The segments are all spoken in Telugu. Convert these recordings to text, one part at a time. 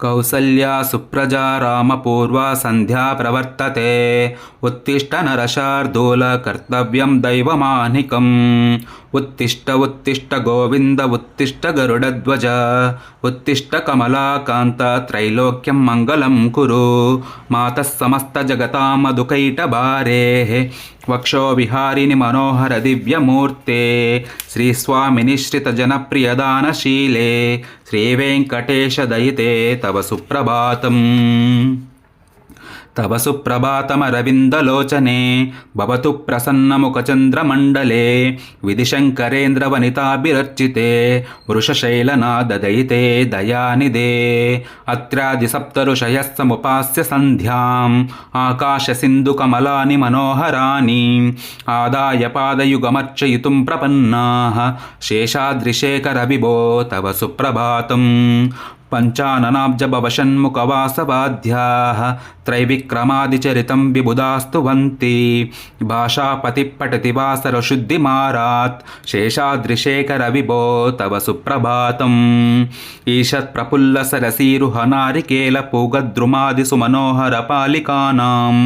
కౌసల్యా సుప్రజా రామపూర్వా సంధ్యా ప్రవర్తతే. ఉత్తిష్ట నరశార్దూల కర్తవ్యం దైవమానికం. ఉత్తిష్ట ఉత్తిష్ట గోవింద ఉత్తిష్ట గరుడధ్వజ. ఉత్తిష్ట కమలాకాంత త్రైలోక్యం మంగళం కురు. మాత సమస్త జగతామదుకైట భారే. వక్షో విహారిణి మనోహర దివ్యమూర్తే శ్రీస్వామిని శ్రిత జనప్రియదానశీలే శ్రీవేంకటేశ దయితే తవ సుప్రభాతం సుప్రభాతమరవిందలోచనే భవతు ప్రసన్నముఖచంద్రమండలే విధిశంకరేంద్రవనితాభిరర్చితే వృషశైలనాదయితే దయానిదే. అత్రాది అత్రాదిసప్తఋషయः సముపాస్య సంధ్యాం ఆకాశసింధుకమలాని మనోహరాని ఆదాయ పాదయుగమర్చయితుం ప్రపన్నాः శేషాద్రిశేఖరవిభో తవ సుప్రభాతం पञ्चाननाब्जभवषण्मुखवासवाद्याः त्रैविक्रमादिचरितं विबुधास्तुवन्ति भाषापतिः पठति वासरशुद्धिमारात् शेषाद्रिशेखरविभो तव सुप्रभातम् ईषत्प्रफुल्लसरसीरुहनारिकेलपूगद्रुमादिसुमनोहरपालिकानाम्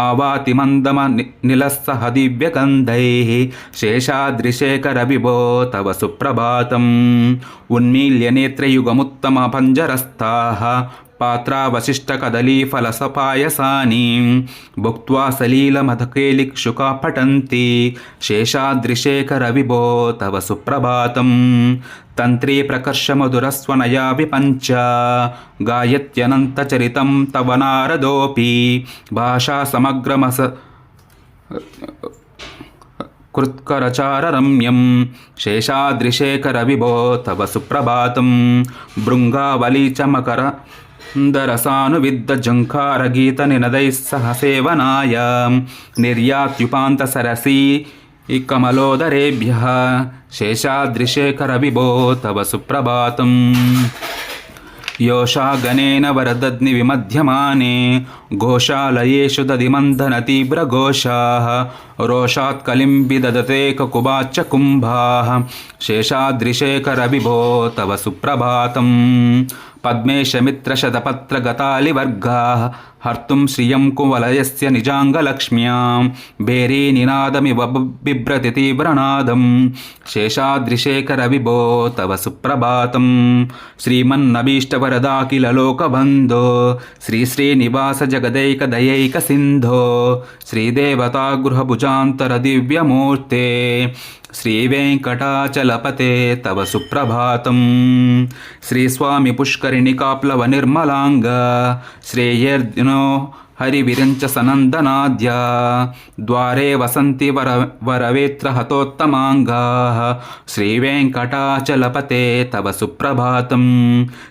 आवाति मन्दमनिलस्सह दिव्यगन्धैः शेषाद्रिशेखरविभो तव सुप्रभातम् उन्मील्य नेत्रयुगमुत्तमपञ्जरस्थाः पात्रावशिष्टकदलीफलसपायसानि भुक्त्वा सलीलमधकेलिक्षुका पठन्ति शेषाद्रिशेखरविभो तव सुप्रभातं तन्त्री प्रकर्षमधुरस्वनया विपञ्च गायत्यनन्तचरितं तव नारदोऽपि भाषा समग्रमस कृत्करचाररम्यं शेषाद्रिशेखरविभो तव सुप्रभातं भृङ्गावली च मकर दरसानुविद्धजङ्कारगीतनिनदैः सह सेवनाय निर्यात्युपान्तसरसी कमलोदरेभ्यः शेषाद्रिशेखरविभो तव सुप्रभातम् योषागणेन वरदग्निविमध्यमाने घोषालयेषु दधिमन्थनतीव्रघोषाः रोषात् कलिं विदधते ककुबाच्च कुम्भाः शेषाद्रिशेखरविभो तव सुप्रभातम् पद्मेशमित्रशतपत्रगतालिवर्गाः हर्तुं श्रियं कुवलयस्य निजाङ्गलक्ष्म्यां भेरीनिनादमिव बिभ्रति तीव्रनादं शेषाद्रिशेखरविभो तव सुप्रभातं श्रीमन्नभीष्टवरदाखिललोकबन्धो श्रीश्रीनिवासजगदैकदयैकसिन्धो श्रीदेवतागृहभुजान्तरदिव्यमूर्ते శ్రీవేంకటాచలపతే తవ సుప్రభాతం. శ్రీస్వామి పుష్కరిణి కాప్లవ నిర్మలాంగ శ్రేయర్దినో హరివిరంచ సనందనాద్యా ద్వారే వసంతి వర వరవేత్ర హతోత్తమాంగా. శ్రీవేంకటాచలపతే తవ సుప్రభాతం.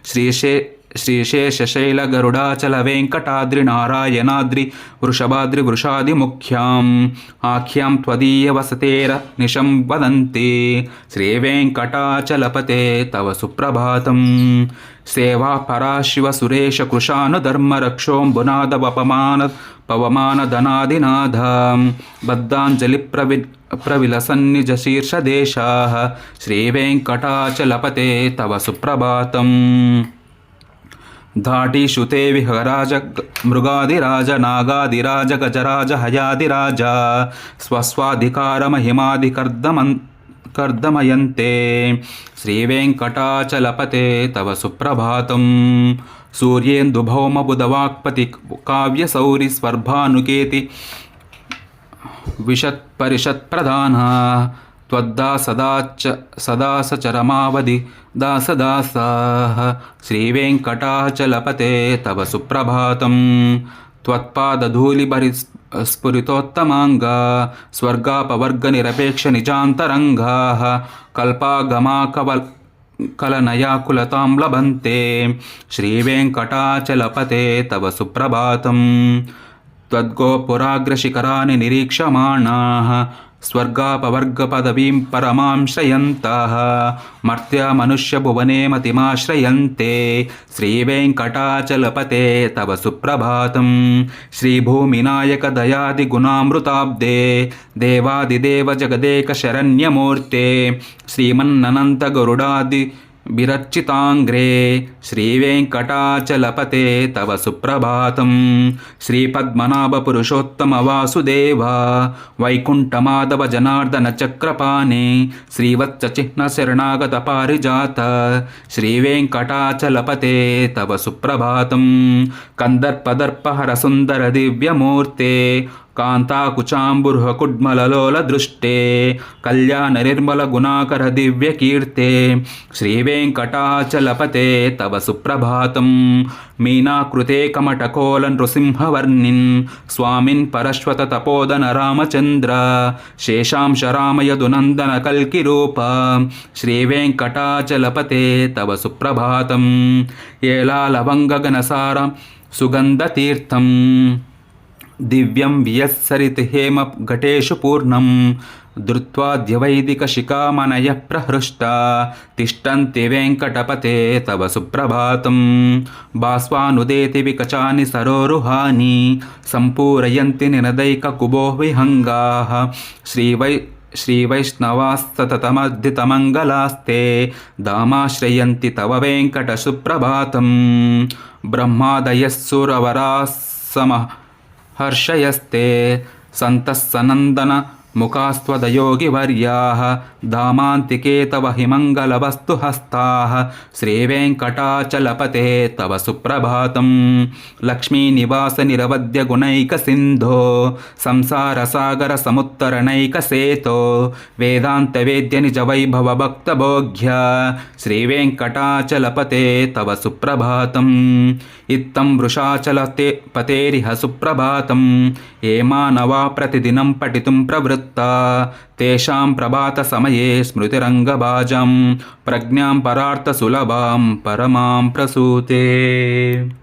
శ్రీశే శ్రీశేషశైలగరుడాచల వెంకటాద్రి నారాయణాద్రి వృషభాద్రి వృషాది ముఖ్యాం ఆఖ్యాం త్వదీయ వసతేర నిశం వదంతి. శ్రీవేంకటాచలపతే తవ సుప్రభాతం. సేవా పరాశివ సురేష కృషాను ధర్మరక్షోంబునాదవపమాన పవమానధనాదినాథ. బద్ధాంజలి ప్రవి ప్రవిలసన్నిజశీర్షదేశా. శ్రీవేంకటాచలపతే తవ సుప్రభాతం. ధాటీషు తే విహరాజ మృగాదిరాజ నాగాదిరాజ గజరాజ హయాదిరాజ స్వస్వాధికారమహిమాధికర్దమన్ కర్దమయంతే. శ్రీవేంకటాచలపతే తవ సుప్రభాతం. సూర్యేందుభౌమబుధవాక్పతి కావ్యసౌరిస్వర్భానుకేతి విషత్పరిషత్ప్రధానా. च सदा सचरमावधि दासदासाः श्रीवेङ्कटाचलपते तव सुप्रभातं त्वत्पादधूलिभरिस्फुरितोत्तमाङ्गा स्वर्गापवर्गनिरपेक्षनिजान्तरङ्गाः कल्पागमाकवल् कलनयाकुलतां लभन्ते श्रीवेङ्कटाचलपते तव सुप्रभातं त्वद्गोपुराग्रशिखराणि స్వర్గాపవర్గపదవీం పరమాంశ్రయంత మర్త్యమనుష్యభువనే మతిమాశ్రయంతే. శ్రీవేంకటాచలపతే తవ సుప్రభాతం. శ్రీభూమినాయకదయాదిగుణామృతాబ్దే దేవాదిదేవ జగదేక శరణ్యమూర్తే. శ్రీమన్ననంత గరుడాది విరచితాంగ్రే శ్రీవేంకటాచలపతే తవ సుప్రభాతం. శ్రీపద్మనాభ పురుషోత్తమ వాసుదేవ వైకుంఠమాధవ జనార్దన చక్రపాణే శ్రీవత్సచిహ్న శరణాగత పారిజాత శ్రీవేంకటాచలపతే తవ సుప్రభాతం. కందర్పదర్పహర సుందర దివ్యమూర్తే కాంతాకుచాంబుర్హకుడ్మలలోల దృష్టే కళ్యాణ నిర్మల గుణాకర దివ్య కీర్తే శ్రీవేంకటాచలపతే తవ సుప్రభాతం మీనాకృతే కమటకోల నృసింహవర్ణిన్ స్వామిన్ పరశ్వత తపోదన రామచంద్ర శేషాంశ రామయదునందన కల్కి రూప శ్రీవేంకటాచలపతే తవ సుప్రభాతం ఏలా లవంగగనసారం సుగంధతీర్థం దివ్యం వియస్సరితి హేమ ఘటేషు పూర్ణం ధృత్వాద్యవైదికశిఖామణయ ప్రహృష్ట తిష్టంతి వెంకటపతే తవ సుప్రభాతం బాస్వానుదేతి వికచాని సరోరుహాని సంపూరయంతి నినదైక కుబో విహంగా శ్రీవై శ్రీవైష్ణవాస్తతమర్ధితమంగళాస్తే దామాశ్రయంతి తవ వెంకట సుప్రభాతం బ్రహ్మాదయస్సురవరాసమ హర్షయస్తే సంతస్సనందన ముఖాస్త్వదయోగివర్యాः దామాంతికే తవ హిమంగళవస్తు హస్తాः శ్రీవేంకటాచలపతే తవ సుప్రభాతం లక్ష్మీనివాస నిరవద్య గుణైక సింధో సంసార సాగర సముత్తరణైక సేతో వేదాంత వేద్య నిజ వైభవ భక్త భోగ్య శ్రీవేంకటాచలపతే తవ సుప్రభాతం ఇత్తం వృషాచలతే పతేరిహ సుప్రభాతం ఏ మానవా